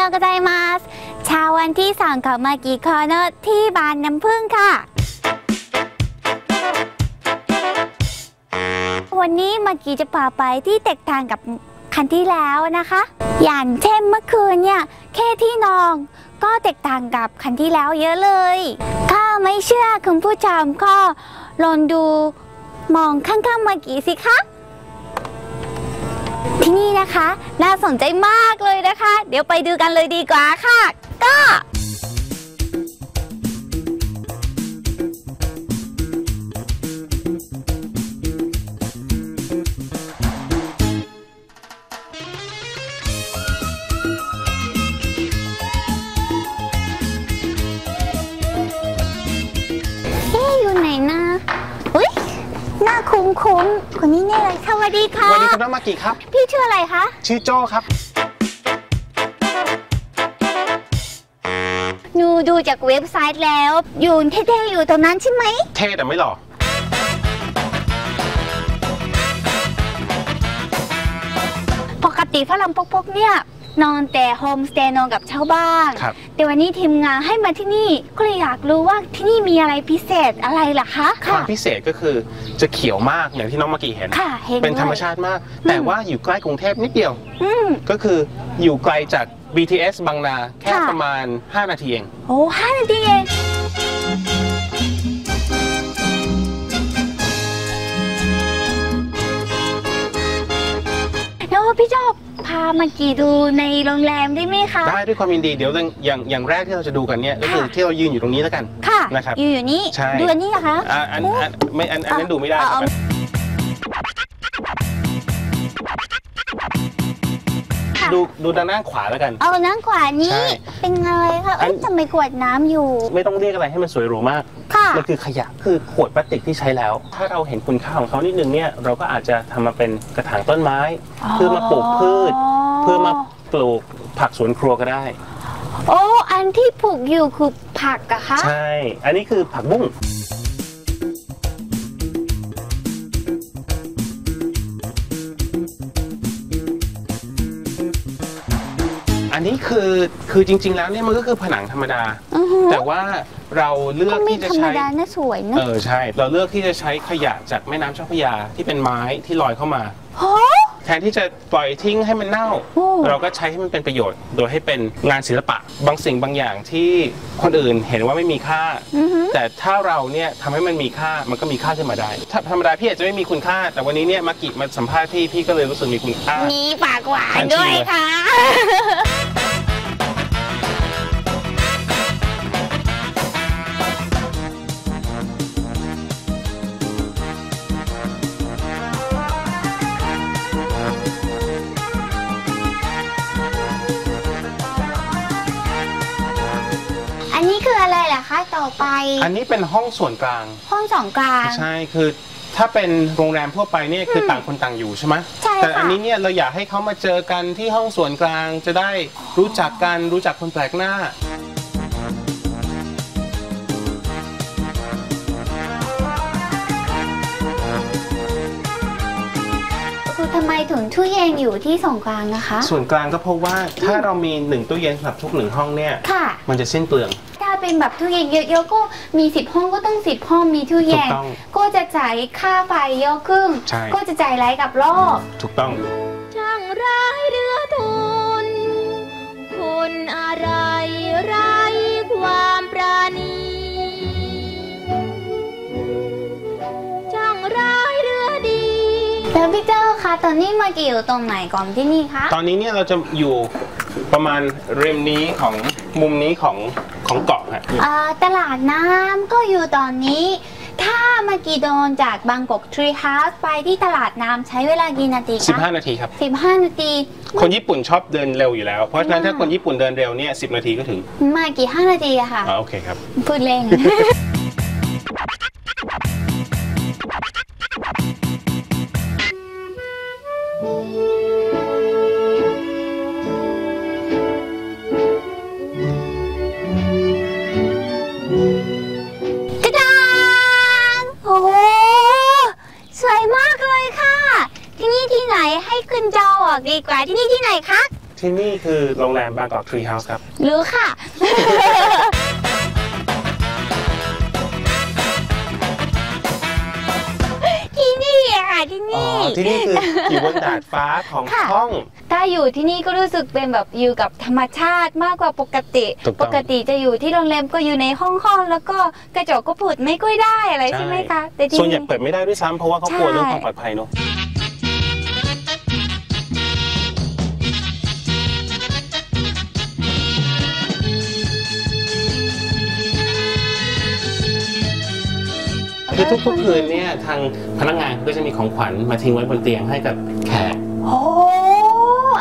โอโกไซมาสเช้าวันที่สองของมากิคอเนอร์ที่บานน้ำผึ้งค่ะ วันนี้มากีจะพาไปที่แตกต่างกับคันที่แล้วนะคะ อย่างเช่นเมื่อคืนเนี่ยแค่ที่นอนก็แตกต่างกับคันที่แล้วเยอะเลยถ้าไม่เชื่อคุณผู้ชมก็ลองดูมองข้างๆมากีสิคะ ที่นี่นะคะ น่าสนใจมากเลยนะคะ เดี๋ยวไปดูกันเลยดีกว่าค่ะ ก็ คุ้นๆคนนี้เนี่ยเลยสวัสดีค่ะ สวัสดีครับน้องมากิครับ พี่ชื่ออะไรคะ ชื่อโจ้ครับ หนูดูจากเว็บไซต์แล้ว อยู่เท่ๆอยู่ตรงนั้นใช่ไหม เท่แต่ไม่หล่อ ปกติฝรั่งพกๆเนี่ย นอนแต่โฮมสเตย์นอนกับชาวบ้านครับ แต่วันนี้ทีมงานให้มาที่นี่ก็เลยอยากรู้ว่าที่นี่มีอะไรพิเศษอะไรล่ะคะความพิเศษก็คือจะเขียวมากอย่างที่น้องมากิเห็น ค่ะเห็นเป็นธรรมด้วยชาติมาก แต่ว่าอยู่ใกล้กรุงเทพนิดเดียว อืมก็คืออยู่ไกลจาก BTS บางนาแค่ค่ะประมาณ 5 นาทีเอง โอ้ห้านาทีเองามากี่ดูในโรงแรมได้ไหมคะ ได้ด้วยความยินดีเดี๋ยวอย่างอย่างแรกที่เราจะดูกันเนี่ยก็คือค่ะที่เรายืนอยู่ตรงนี้แล้วกันค่ะนะครับอยู่อยู่นี่ใช่ดูอันนี้นะคะอ่าอันอันไม่อันอันนั้นดูไม่ได้เอา ดูดูทางด้านขวาแล้วกัน เอานั่งขวานี้ ใช่เป็นอะไรคะเอ้ยอันทำไมขวดน้ำอยู่ ไม่ต้องเรียกอะไรให้มันสวยหรูมาก ค่ะ มันคือขยะคือขวดพลาสติกที่ใช้แล้ว ถ้าเราเห็นคุณค่าของเขานิดนึงเนี่ย เราก็อาจจะทำมาเป็นกระถางต้นไม้ เพื่อมาปลูกพืช เพื่อมาปลูกผักสวนครัวก็ได้ โอ้ อันที่ปลูกอยู่คือผักอะคะ ใช่ อันนี้คือผักบุ้ง นนี้คือคือจริง ๆ แล้วเนี่ยมันก็คือผนังธรรมดา อือฮึแต่ว่าเราเลือก็กไม่ที่จะธรรมใช้ ดานะสวยนะเออใช่ เราเลือกที่จะใช้ขยะจากแม่น้ำเจ้าพระยาที่เป็นไม้ที่ลอยเข้ามาโอ้แทนที่จะปล่อยทิ้งให้มันเน่า โอ้ เราก็ใช้ให้มันเป็นประโยชน์ โดยให้เป็นงานศิลปะ บางสิ่งบางอย่างที่คนอื่นเห็นว่าไม่มีค่า อือฮึ แต่ถ้าเราเนี่ยทำให้มันมีค่ามันก็มีค่าขึ้นมาได้ถ้าธรรมดาพี่อาจจะไม่มีคุณค่า แต่วันนี้เนี่ยมากิมาสัมภาษณ์พี่พี่ก็เลยรู้สึกมีคุณค่า มีปากหวานทันทีด้วยเลยค่ะ อันนี้คืออะไรล่ะคะต่อไป อันนี้เป็นห้องส่วนกลาง ห้องสองกลาง ใช่คือถ้าเป็นโรงแรมทั่วไปเนี่ยคือต่างคนต่างอยู่ใช่ไหมใช่แต่ค่ะอันนี้เนี่ยเราอยากให้เขามาเจอกันที่ห้องส่วนกลางจะได้รู้จักกันรู้จักคนแปลกหน้า คือทำไมถึงตู้เย็นอยู่ที่สองกลางนะคะ ส่วนกลางก็เพราะว่าถ้าเรามีหนึ่งตู้เย็นสำหรับทุกหนึ่งห้องเนี่ย ค่ะ มันจะสิ้นเปลืองถ้า เป็นแบบตู้เย็นเยอะๆก็มีสิบห้องก็ต้องสิบห้องมีตู้เย็นถูกต้องก็จะจ่ายค่าไฟเยอะขึ้นใช่ก็จะจ่ายไรายกับรอบถูกต้องช่างร้ายเรือทุนคนอะไรไรความปราณีช่างร้ายเรือดีแล้วพี่เจ้าคะตอนนี้มากี่อยู่ตรงไหนก่อนที่นี่คะตอนนี้เนี่ยเราจะอยู่ประมาณริมนี้ของมุมนี้ของ ของเกาะฮะอ่าตลาดน้ำก็อยู่ตอนนี้ ถ้ามากี่โดนจากบางกอกทรีเฮาส์ไปที่ตลาดน้ำใช้เวลากี่นาทีคะ15 นาทีครับ สิบห้านาที คนญี่ปุ่นชอบเดินเร็วอยู่แล้ว เพราะฉะนั้นถ้าคนญี่ปุ่นเดินเร็วเนี่ย10 นาทีก็ถึงมากี่ห้านาทีอะค่ะอ่าโอเคครับ พูดเล่น ดีกว่าที่นี่ที่ไหนคะที่นี่คือโรงแรมบางกอกทรีเฮาส์ครับ รู้ค่ะ ที่นี่อะค่ะที่อ๋อ นี่ ที่นี่คืออยู่บนดาดฟ้าของค่ะ ห้อง ถ้าอยู่ที่นี่ก็รู้สึกเป็นแบบอยู่กับธรรมชาติมากกว่าปกติ ถูกต้องปกติจะอยู่ที่โรงแรมก็อยู่ในห้องห้องแล้วก็กระจกก็เปิดไม่ค่อยได้อะไรใช่ ใช่ไหมคะแต่ที่ส่วนใหญ่นี่ เปิดไม่ได้ด้วยซ้ำเพราะว่าเขากลัวใช่เรื่องความปลอดภัยเนอะ คือทุกๆคืนเนี่ยทางพนักงานก็จะมีของขวัญมาทิ้งไว้บนเตียงให้กับแขกโอ้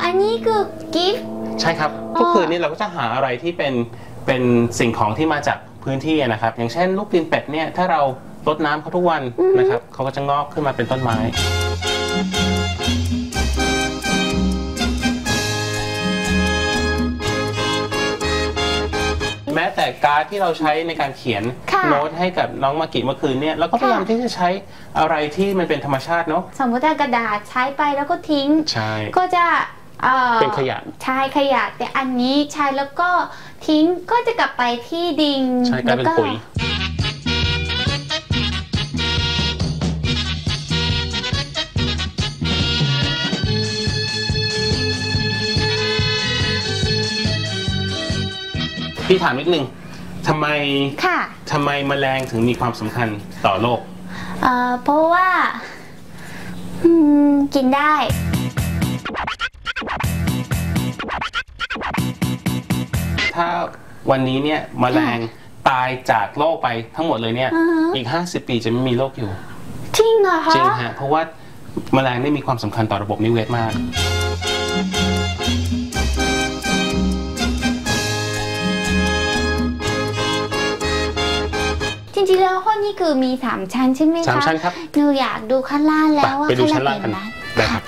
อันนี้คือกิฟต์ใช่ครับอ๋อทุกคืนนี้เราก็จะหาอะไรที่เป็นเป็นสิ่งของที่มาจากพื้นที่นะครับ อย่างเช่นลูกตีนเป็ดเนี่ยถ้าเรารดน้ำเขาทุกวันนะครับเขาก็จะงอกขึ้นมาเป็นต้นไม้ การ์ดที่เราใช้ในการเขียนค่ะโน้ตให้กับน้องมากิเมื่อคืนเนี่ยเราก็พยายามค่ะ ที่จะใช้อะไรที่มันเป็นธรรมชาติเนาะสมมติว่ากระดาษใช้ไปแล้วก็ทิ้ง ใช่ ก็จะเอ่อเป็นขยะใช่ขยะ แต่อันนี้ใช้แล้วก็ทิ้งก็จะกลับไปที่ดินใช่กลายเป็นแวปุ๋ย พี่ถามนิดนึง ทำไมค่ะ ทำไมแมลงถึงมีความสำคัญต่อโลก เอ่อเพราะว่าอืมกินได้ ถ้าวันนี้เนี่ยแมลงตายจากโลกไปทั้งหมดเลยเนี่ยอือฮะอีก 50 ปีจะไม่มีโลกอยู่ จริงเหรอคะจริงฮะเพราะว่าแมลงได้มีความสำคัญต่อระบบนิเวศมาก แล้วห้องนี้คือมีสามชั้นใช่ไหมคะสามชั้นครับหนูอยากดูข้างล่างแล้วว่าไปดูข้ชั้นล่างกันเป็ได้ครับ